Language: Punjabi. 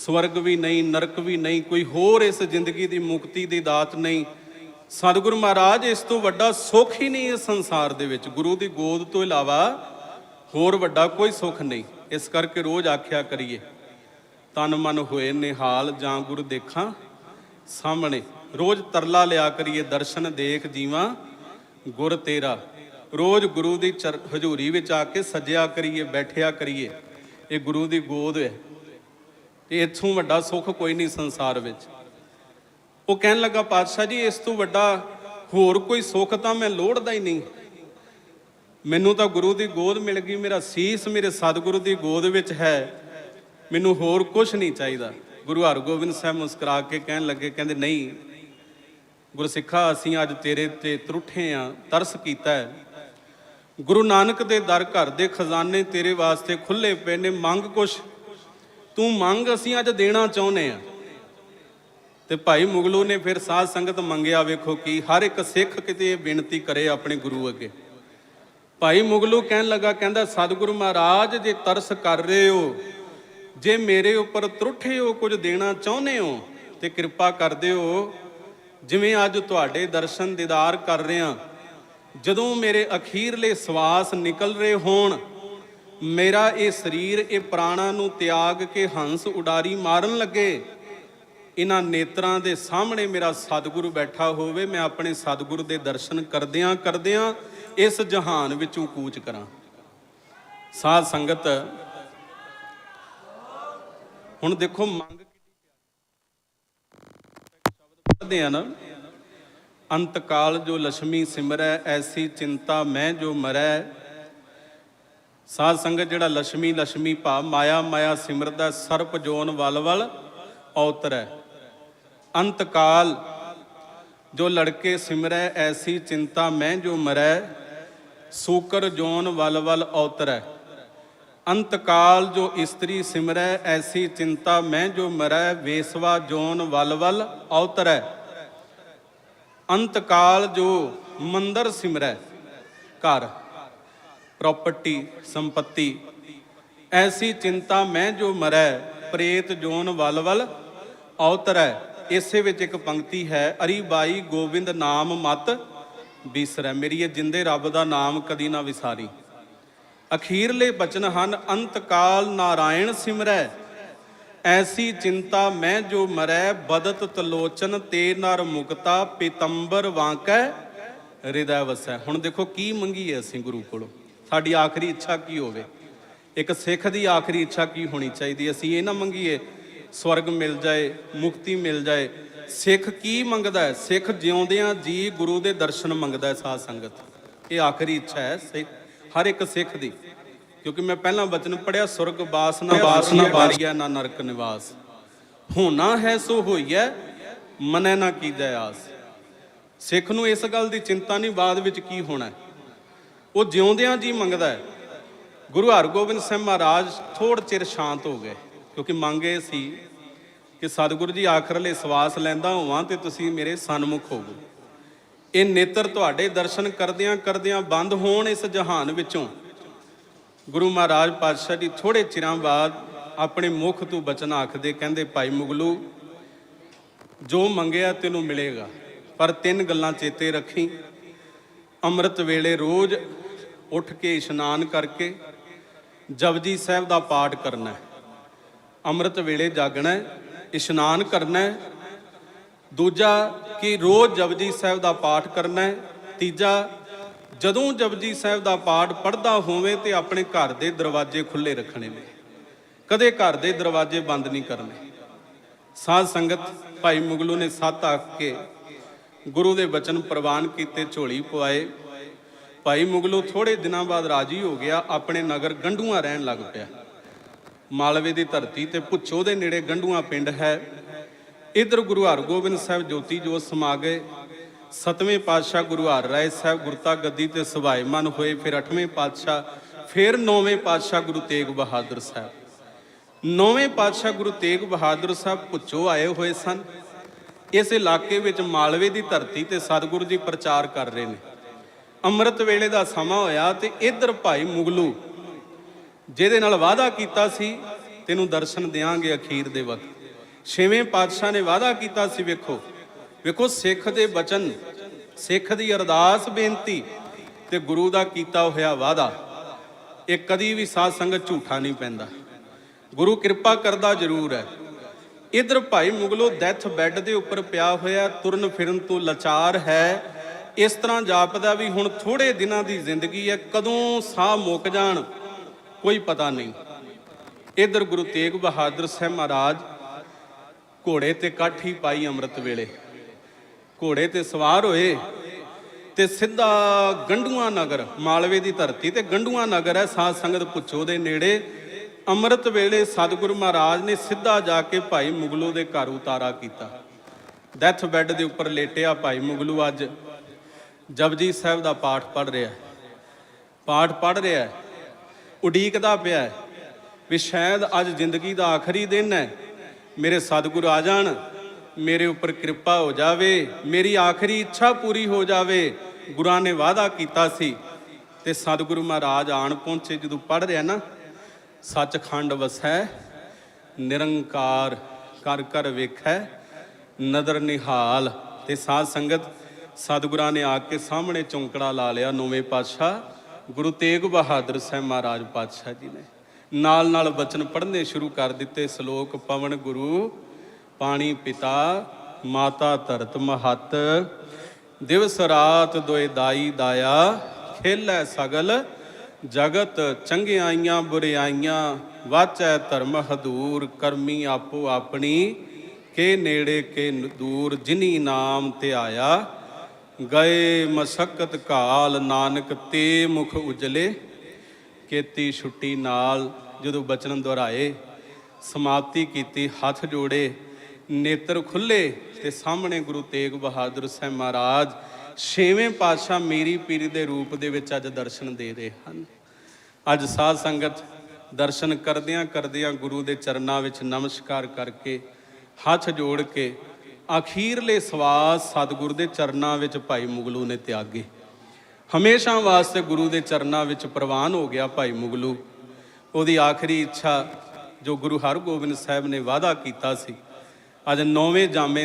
ਸਵਰਗ ਵੀ ਨਹੀਂ, ਨਰਕ ਵੀ ਨਹੀਂ, ਕੋਈ ਹੋਰ ਇਸ ਜ਼ਿੰਦਗੀ ਦੀ ਮੁਕਤੀ ਦੀ ਦਾਤ ਨਹੀਂ। ਸਤਿਗੁਰੂ ਮਹਾਰਾਜ, ਇਸ ਤੋਂ ਵੱਡਾ ਸੁੱਖ ਹੀ ਨਹੀਂ ਇਸ ਸੰਸਾਰ ਦੇ ਵਿੱਚ। ਗੁਰੂ ਦੀ ਗੋਦ ਤੋਂ ਇਲਾਵਾ ਹੋਰ ਵੱਡਾ ਕੋਈ ਸੁੱਖ ਨਹੀਂ। ਇਸ ਕਰਕੇ ਰੋਜ਼ ਆਖਿਆ ਕਰੀਏ, ਤਨ ਮਨ ਹੋਏ ਨਿਹਾਲ, ਜਾਂ ਗੁਰ ਦੇਖਾਂ ਸਾਹਮਣੇ। ਰੋਜ਼ ਤਰਲਾ ਲਿਆ ਕਰੀਏ, ਦਰਸ਼ਨ ਦੇਖ ਜੀਵਾਂ ਗੁਰ ਤੇਰਾ। ਰੋਜ਼ ਗੁਰੂ ਦੀ ਚਰ- ਹਜ਼ੂਰੀ ਵਿੱਚ ਆ ਕੇ ਸਜਿਆ ਕਰੀਏ, ਬੈਠਿਆ ਕਰੀਏ। ਇਹ ਗੁਰੂ ਦੀ ਗੋਦ ਹੈ। ਤੇ ਇਥੋਂ ਵੱਡਾ ਸੁੱਖ ਕੋਈ ਨਹੀਂ ਸੰਸਾਰ ਵਿੱਚ। ਉਹ ਕਹਿਣ ਲੱਗਾ, ਪਾਤਸ਼ਾਹ ਜੀ, ਇਸ ਤੋਂ ਵੱਡਾ ਹੋਰ ਕੋਈ ਸੁੱਖ ਤਾਂ ਮੈਂ ਲੋੜਦਾ ਹੀ ਨਹੀਂ। ਮੈਨੂੰ ਤਾਂ ਗੁਰੂ ਦੀ ਗੋਦ ਮਿਲ ਗਈ, ਮੇਰਾ ਸੀਸ ਮੇਰੇ ਸਤਿਗੁਰੂ ਦੀ ਗੋਦ ਵਿੱਚ ਹੈ। ਮੈਨੂੰ ਹੋਰ ਕੁਝ ਨਹੀਂ ਚਾਹੀਦਾ। ਗੁਰੂ ਹਰਗੋਬਿੰਦ ਸਾਹਿਬ ਮੁਸਕਰਾ ਕੇ ਕਹਿਣ ਲੱਗੇ, ਕਹਿੰਦੇ, ਨਹੀਂ, ਗੁਰਸਿੱਖਾ, ਅਸੀਂ ਅੱਜ ਤੇਰੇ ਤੇ ਤਰੁੱਠੇ ਆ, ਤਰਸ ਕੀਤਾ ਹੈ। ਗੁਰੂ ਨਾਨਕ ਦੇ ਦਰ ਘਰ ਦੇ ਖਜ਼ਾਨੇ ਤੇਰੇ ਵਾਸਤੇ ਖੁੱਲੇ ਪਏ ਨੇ, ਮੰਗ ਕੁਛ ਤੂੰ ਮੰਗ ਅਸੀਂ ਅੱਜ ਦੇਣਾ ਚਾਹੁੰਦੇ ਆ। ਤੇ ਭਾਈ ਮੁਗਲੂ ਨੇ ਫਿਰ ਸਾਧ ਸੰਗਤ ਮੰਗਿਆ, ਵੇਖੋ ਕੀ ਹਰ ਇੱਕ ਸਿੱਖ ਕਿਤੇ ਬੇਨਤੀ ਕਰੇ ਆਪਣੇ ਗੁਰੂ ਅੱਗੇ। ਭਾਈ ਮੁਗਲੂ ਕਹਿਣ ਲੱਗਾ, ਕਹਿੰਦਾ, ਸਤਿਗੁਰੂ ਮਹਾਰਾਜ, ਜੇ ਤਰਸ ਕਰ ਰਹੇ ਹੋ, ਜੇ ਮੇਰੇ ਉੱਪਰ ਤਰੁੱਠੇ ਹੋ ਕੁਝ ਦੇਣਾ ਚਾਹੁੰਦੇ ਹੋ, ਤੇ ਕਿਰਪਾ ਕਰ ਦਿਓ ਜਿਵੇਂ ਅੱਜ ਤੁਹਾਡੇ ਦਰਸ਼ਨ ਦੀਦਾਰ ਕਰ ਰਿਹਾ ਜਦੋਂ ਮੇਰੇ ਅਖੀਰਲੇ ਸਵਾਸ ਨਿਕਲ ਰਹੇ ਹੋਣ ਮੇਰਾ ਇਹ ਸਰੀਰ, ਇਹ ਪ੍ਰਾਣਾ ਨੂੰ ਤਿਆਗ ਕੇ ਹੰਸ ਉਡਾਰੀ ਮਾਰਨ ਲੱਗੇ। ਇਹਨਾਂ ਨੇਤਰਾਂ ਦੇ ਸਾਹਮਣੇ ਮੇਰਾ ਸਤਿਗੁਰੂ ਬੈਠਾ ਹੋਵੇ, ਮੈਂ ਆਪਣੇ ਸਤਿਗੁਰੂ ਦੇ ਦਰਸ਼ਨ ਕਰਦਿਆਂ ਕਰਦਿਆਂ ਇਸ ਜਹਾਨ ਵਿੱਚੋਂ ਕੂਚ ਕਰਾਂ। ਸਾਧ ਸੰਗਤ, ਹੁਣ ਦੇਖੋ ਮੰਗ ਸ਼ਬਦ ਪੜ੍ਹਦੇ ਆ ਨਾ, ਅੰਤਕਾਲ ਜੋ ਲక్ష్ਮੀ ਸਿਮਰੈ, ਐਸੀ ਚਿੰਤਾ ਮੈਂ ਜੋ ਮਰੈ ਸਾਧ ਸੰਗਤ ਜਿਹੜਾ ਲక్ష్ਮੀ ਲక్ష్ਮੀ ਭਾਵ ਮਾਇਆ ਮਾਇਆ ਸਿਮਰਦਾ ਸਰਪ ਜੋਨ ਵਲਵਲ ਔਤਰੈ ਅੰਤ ਕਾਲ ਜੋ ਲੜਕੇ ਸਿਮਰੈ, ਐਸੀ ਚਿੰਤਾ ਮੈਂ ਜੋ ਮਰੈ, ਸੂਕਰ ਜੋਨ ਵਲਵਲ ਔਤਰੈ ਅੰਤ ਕਾਲ ਜੋ ਇਸਤਰੀ ਸਿਮਰੈ, ਐਸੀ ਚਿੰਤਾ ਮੈਂ ਜੋ ਮਰੈ, ਵੇਸਵਾ ਜੋਨ ਵਲਵਲ ਔਤਰੈ ਅੰਤ ਕਾਲ ਜੋ ਮੰਦਰ ਸਿਮਰੈ, ਘਰ ਪ੍ਰਾਪਰਟੀ, ਸੰਪਤੀ। ਐਸੀ ਚਿੰਤਾ ਮੈਂ ਜੋ ਮਰੈ, ਪ੍ਰੇਤ ਜੋਨ ਵਲ ਵਲ ਔਤਰੈ ਇਸੇ ਵਿੱਚ ਇੱਕ ਪੰਕਤੀ ਹੈ, ਅਰੀ ਬਾਈ ਗੋਬਿੰਦ ਨਾਮ ਮਤ ਬਿਸਰੈ। ਮੇਰੀ ਇਹ ਜਿੰਦੇ ਰੱਬ ਦਾ ਨਾਮ ਕਦੀ ਨਾ ਵਿਸਾਰੀ। ਅਖੀਰਲੇ ਬਚਨ ਹਨ ਅੰਤਕਾਲ ਨਾਰਾਇਣ ਸਿਮਰੈ। ਐਸੀ ਚਿੰਤਾ ਮੈਂ ਜੋ ਮਰੈ, ਬਦਤ ਤਲੋਚਨ ਤੇ ਨਰ ਮੁਕਤਾ, ਪੀਤੰਬਰ ਵਾਂਕੈ ਹਿਰਦੈ ਵਸੈ। ਹੁਣ ਦੇਖੋ ਕੀ ਮੰਗੀ ਹੈ ਅਸੀਂ ਗੁਰੂ ਕੋਲੋਂ। ਸਾਡੀ ਆਖਰੀ ਇੱਛਾ ਕੀ ਹੋਵੇ? ਇੱਕ ਸਿੱਖ ਦੀ ਆਖਰੀ ਇੱਛਾ ਕੀ ਹੋਣੀ ਚਾਹੀਦੀ? ਅਸੀਂ ਇਹ ਨਾ ਮੰਗੀਏ ਸਵਰਗ ਮਿਲ ਜਾਏ ਮੁਕਤੀ ਮਿਲ ਜਾਏ। ਸਿੱਖ ਕੀ ਮੰਗਦਾ ਹੈ? ਸਿੱਖ ਜਿਉਂਦਿਆਂ ਜੀ ਗੁਰੂ ਦੇ ਦਰਸ਼ਨ ਮੰਗਦਾ ਹੈ ਸਾਧ ਸੰਗਤ। ਇਹ ਆਖਰੀ ਇੱਛਾ ਹੈ ਸਿੱਖ ਹਰ ਇੱਕ ਸਿੱਖ ਦੀ। ਕਿਉਂਕਿ ਮੈਂ ਪਹਿਲਾਂ ਬਚਨ ਪੜਿਆ ਸੁਰਗ ਬਾਸਨਾ ਬਾਸਨਾ ਬਾਰੀਆ ਨਾ ਨਰਕ ਨਿਵਾਸ। ਹੋਣਾ ਹੈ ਸੋ ਹੋਈਐ ਮਨੈ ਨਾ ਕੀਜੈ ਆਸ। ਸਿੱਖ ਨੂੰ ਇਸ ਗੱਲ ਦੀ ਚਿੰਤਾ ਨਹੀਂ ਬਾਅਦ ਵਿੱਚ ਕੀ ਹੋਣਾ ਹੈ। ਉਹ ਜਿਉਂਦਿਆਂ ਜੀ ਮੰਗਦਾ ਹੈ। ਗੁਰੂ ਹਰਗੋਬਿੰਦ ਸਿੰਘ ਮਹਾਰਾਜ ਥੋੜ ਚਿਰ ਸ਼ਾਂਤ ਹੋ ਗਏ, ਕਿਉਂਕਿ ਮੰਗੇ ਸੀ ਕਿ ਸਤਿਗੁਰੂ ਜੀ ਆਖਰਲੇ ਸਵਾਸ ਲੈਂਦਾ ਹੋਵਾਂ ਤੇ ਤੁਸੀਂ ਮੇਰੇ ਸਨਮੁਖ ਹੋਵੋ। ਇਹ ਨੇਤਰ ਤੁਹਾਡੇ ਦਰਸ਼ਨ ਕਰਦਿਆਂ ਕਰਦਿਆਂ ਬੰਦ ਹੋਣ ਇਸ ਜਹਾਨ ਵਿੱਚੋਂ। ਗੁਰੂ ਮਹਾਰਾਜ ਪਾਤਸ਼ਾਹ ਜੀ ਥੋੜੇ ਚਿਰਾਂ ਬਾਅਦ ਆਪਣੇ ਮੁਖ ਤੋਂ ਬਚਨ ਆਖਦੇ ਕਹਿੰਦੇ, ਭਾਈ ਮੁਗਲੂ, ਜੋ ਮੰਗਿਆ ਤੈਨੂੰ ਮਿਲੇਗਾ, ਪਰ ਤਿੰਨ ਗੱਲਾਂ ਚੇਤੇ ਰੱਖੀ। ਅੰਮ੍ਰਿਤ ਵੇਲੇ ਰੋਜ਼ ਉੱਠ ਕੇ ਇਸ਼ਨਾਨ ਕਰਕੇ ਜਪਜੀ ਸਾਹਿਬ ਦਾ ਪਾਠ ਕਰਨਾ ਹੈ। ਅੰਮ੍ਰਿਤ ਵੇਲੇ ਜਾਗਣਾ ਹੈ, ਇਸ਼ਨਾਨ ਕਰਨਾ ਹੈ। ਦੂਜਾ ਕਿ ਰੋਜ਼ ਜਪਜੀ ਸਾਹਿਬ ਦਾ ਪਾਠ ਕਰਨਾ ਹੈ। ਤੀਜਾ, ਜਦੋਂ ਜਪਜੀ ਸਾਹਿਬ ਦਾ ਪਾਠ ਪੜ੍ਹਦਾ ਹੋਵੇ ਤੇ ਆਪਣੇ ਘਰ ਦੇ ਦਰਵਾਜ਼ੇ ਖੁੱਲੇ ਰੱਖਣੇ ਨੇ। ਕਦੇ ਘਰ ਦੇ ਦਰਵਾਜ਼ੇ ਬੰਦ ਨਹੀਂ ਕਰਨੇ। ਸਾਧ ਸੰਗਤ, ਭਾਈ ਮੁਗਲੂ ਨੇ ਸੱਤ ਆਖ ਕੇ ਗੁਰੂ ਦੇ ਬਚਨ ਪ੍ਰਵਾਨ ਕੀਤੇ, ਝੋਲੀ ਪਵਾਏ। ਭਾਈ ਮੁਗਲੂ ਥੋੜੇ ਦਿਨਾਂ ਬਾਅਦ ਰਾਜੀ ਹੋ ਗਿਆ, ਆਪਣੇ ਨਗਰ ਗੰਡੂਆਂ ਰਹਿਣ ਲੱਗ ਪਿਆ। ਮਾਲਵੇ ਦੀ ਧਰਤੀ ਤੇ ਪੁੱਛੋ ਦੇ ਨੇੜੇ ਗੰਡੂਆਂ ਪਿੰਡ ਹੈ। ਇਧਰ ਗੁਰੂ ਹਰਗੋਬਿੰਦ ਸਾਹਿਬ ਜੋਤੀ ਜੋਤ ਸਮਾ ਗਏ ਸਤਵੇਂ ਪਾਤਸ਼ਾਹ ਗੁਰੂ ਹਰ ਰਾਏ ਸਾਹਿਬ ਗੁਰਤਾ ਗੱਦੀ ਤੇ ਸੁਭਾਈਮਨ ਹੋਏ, ਫਿਰ ਅੱਠਵੇਂ ਪਾਤਸ਼ਾਹ, ਫਿਰ ਨੌਵੇਂ ਪਾਤਸ਼ਾਹ ਗੁਰੂ ਤੇਗ ਬਹਾਦਰ ਸਾਹਿਬ। ਨੌਵੇਂ ਪਾਤਸ਼ਾਹ ਗੁਰੂ ਤੇਗ ਬਹਾਦਰ ਸਾਹਿਬ ਪੁੱਛੋ ਆਏ ਹੋਏ ਸਨ, ਇਸ ਇਲਾਕੇ ਵਿੱਚ ਮਾਲਵੇ ਦੀ ਧਰਤੀ ਤੇ ਸਤਿਗੁਰੂ ਜੀ ਪ੍ਰਚਾਰ ਕਰ ਰਹੇ ਨੇ। ਅੰਮ੍ਰਿਤ ਵੇਲੇ ਦਾ ਸਮਾਂ ਹੋਇਆ ਤੇ ਇਧਰ ਭਾਈ ਮੁਗਲੂ, ਜਿਹਦੇ ਨਾਲ ਵਾਅਦਾ ਕੀਤਾ ਸੀ, ਤੈਨੂੰ ਦਰਸ਼ਨ ਦੇਾਂਗੇ ਅਖੀਰ ਦੇ ਵਕਤ। ਛੇਵੇਂ ਪਾਤਸ਼ਾਹ ਨੇ ਵਾਅਦਾ ਕੀਤਾ ਸੀ, ਵੇਖੋ ਵੇਖੋ ਸਿੱਖ ਦੇ ਬਚਨ, ਸਿੱਖ ਦੀ ਅਰਦਾਸ ਬੇਨਤੀ ਤੇ ਗੁਰੂ ਦਾ ਕੀਤਾ ਹੋਇਆ ਵਾਅਦਾ। ਇਹ ਕਦੀ ਵੀ ਸਾਧ ਸੰਗਤ ਝੂਠਾ ਨਹੀਂ ਪੈਂਦਾ। ਗੁਰੂ ਕਿਰਪਾ ਕਰਦਾ ਜ਼ਰੂਰ ਹੈ। ਇਧਰ ਭਾਈ ਮੁਗਲੋ, ਡੈਥ ਬੈੱਡ ਦੇ ਉੱਪਰ ਪਿਆ ਹੋਇਆ, ਤੁਰਨ ਫਿਰਨ ਤੋਂ ਲਾਚਾਰ ਹੈ। ਇਸ ਤਰ੍ਹਾਂ ਜਾਪਦਾ ਵੀ ਹੁਣ ਥੋੜੇ ਦਿਨਾਂ ਦੀ ਜ਼ਿੰਦਗੀ ਹੈ, ਕਦੋਂ ਸਾਹ ਮੁੱਕ ਜਾਣ, ਕੋਈ ਪਤਾ ਨਹੀਂ। ਇਧਰ ਗੁਰੂ ਤੇਗ ਬਹਾਦਰ ਸਾਹਿਬ ਮਹਾਰਾਜ ਘੋੜੇ ਤੇ ਕਾਠੀ ਪਾਈ ਅੰਮ੍ਰਿਤ ਵੇਲੇ। ਘੋੜੇ ਤੇ ਸਵਾਰ ਹੋਏ ਤੇ ਸਿੱਧਾ ਗੰਡੂਆਂ ਨਗਰ, ਮਾਲਵੇ ਦੀ ਧਰਤੀ ਤੇ ਗੰਡੂਆਂ ਨਗਰ ਹੈ, ਸਾਧ ਸੰਗਤ ਪੁੱਛੋ ਦੇ ਨੇੜੇ। ਅੰਮ੍ਰਿਤ ਵੇਲੇ ਸਤਿਗੁਰੂ ਮਹਾਰਾਜ ਨੇ ਸਿੱਧਾ ਜਾ ਕੇ ਭਾਈ ਮੁਗਲੂ ਦੇ ਘਰ ਉਤਾਰਾ ਕੀਤਾ। ਡੈਥ ਬੈੱਡ ਦੇ ਉੱਪਰ ਲੇਟਿਆ ਭਾਈ ਮੁਗਲੂ ਅੱਜ। ਜਪਜੀ ਸਾਹਿਬ ਦਾ ਪਾਠ ਪੜ੍ਹ ਰਿਹਾ ਹੈ। ਪਾਠ ਪੜ੍ਹ ਰਿਹਾ ਹੈ। ਉਡੀਕਦਾ ਪਿਆ ਹੈ ਵੀ ਸ਼ਾਇਦ ਅੱਜ ਜ਼ਿੰਦਗੀ ਦਾ ਆਖਰੀ ਦਿਨ ਹੈ ਮੇਰੇ ਸਤਿਗੁਰ ਆ ਜਾਣ, ਮੇਰੇ ਉੱਪਰ ਕਿਰਪਾ ਹੋ ਜਾਵੇ, ਮੇਰੀ ਆਖਰੀ ਇੱਛਾ ਪੂਰੀ ਹੋ ਜਾਵੇ ਗੁਰਾਂ ਨੇ ਵਾਅਦਾ ਕੀਤਾ ਸੀ ਤੇ ਸਤਿਗੁਰੂ ਮਹਾਰਾਜ ਆਣ ਪਹੁੰਚੇ ਜਦੋਂ ਪੜ੍ਹ ਰਿਹਾ ਨਾ, ਸੱਚਖੰਡ ਵਸੈ, ਨਿਰੰਕਾਰ ਕਰ ਕਰ ਵੇਖੈ, ਨਦਰ ਨਿਹਾਲ ਤੇ ਸਾਧ ਸੰਗਤ ਸਤਿਗੁਰਾਂ ਨੇ ਆ ਕੇ ਸਾਹਮਣੇ ਚੌਂਕੜਾ ਲਾ ਲਿਆ ਨੌਵੇਂ ਪਾਤਸ਼ਾਹ। ਗੁਰੂ ਤੇਗ ਬਹਾਦਰ ਸਾਹਿਬ ਮਹਾਰਾਜ ਪਾਤਸ਼ਾਹ ਜੀ ਨੇ। ਨਾਲ ਨਾਲ ਬਚਨ ਪੜ੍ਹਨੇ ਸ਼ੁਰੂ ਕਰ ਦਿੱਤੇ। ਸ਼ਲੋਕ ਪਵਨ ਗੁਰੂ, ਪਾਣੀ ਪਿਤਾ, ਮਾਤਾ ਧਰਤ ਮਹਤ। ਦਿਵਸ ਰਾਤ ਦੋਇ ਦਾਈ ਦਾਇਆ, ਖੇਲੈ ਸਗਲ, ਜਗਤ ਚੰਗਿਆਈਆਂ ਬੁਰਿਆਈਆਂ, ਵਾਚੈ ਧਰਮ ਹਦੂਰ, ਕਰਮੀ ਆਪੋ ਆਪਣੀ, ਕੇ ਨੇੜੇ ਕੇ ਦੂਰ, ਜਿਨੀ ਨਾਮ ਤੇ ਆਇਆ। ਗਏ ਮਸਕਤ ਕਾਲ ਨਾਨਕ ਤੇ ਮੁਖ ਉਜਲੇ। ਕੀਤੀ ਛੁੱਟੀ ਨਾਲ ਜਦੋਂ ਬਚਨ ਦੁਹਰਾਏ, ਸਮਾਪਤੀ ਕੀਤੀ ਹੱਥ ਜੋੜੇ। ਨੇਤਰ ਖੁੱਲੇ ਤੇ ਸਾਹਮਣੇ ਗੁਰੂ ਤੇਗ ਬਹਾਦਰ ਸਾਹਿਬ ਮਹਾਰਾਜ ਛੇਵੇਂ ਪਾਤਸ਼ਾਹ ਮੇਰੀ ਪੀਰੀ ਦੇ ਰੂਪ ਦੇ ਵਿੱਚ ਅੱਜ ਦਰਸ਼ਨ ਦੇ ਰਹੇ ਹਨ। ਅੱਜ ਸਾਧ ਸੰਗਤ ਦਰਸ਼ਨ ਕਰਦਿਆਂ ਕਰਦਿਆਂ ਗੁਰੂ ਦੇ ਚਰਨਾਂ ਵਿੱਚ ਨਮਸਕਾਰ ਕਰਕੇ ਹੱਥ ਜੋੜ ਕੇ ਅਖੀਰਲੇ ਸਵਾਸ ਸਤਿਗੁਰ ਦੇ ਚਰਨਾਂ ਵਿੱਚ ਭਾਈ ਮੁਗਲੂ ਨੇ ਤਿਆਗੇ। ਹਮੇਸ਼ਾ ਵਾਸਤੇ ਗੁਰੂ ਦੇ ਚਰਨਾਂ ਵਿੱਚ ਪ੍ਰਵਾਨ ਹੋ ਗਿਆ ਭਾਈ ਮੁਗਲੂ। ਉਹਦੀ ਆਖਰੀ ਇੱਛਾ ਜੋ ਗੁਰੂ ਹਰਗੋਬਿੰਦ ਸਾਹਿਬ ਨੇ ਵਾਅਦਾ ਕੀਤਾ ਸੀ, ਅੱਜ ਨੌਵੇਂ ਜਾਮੇ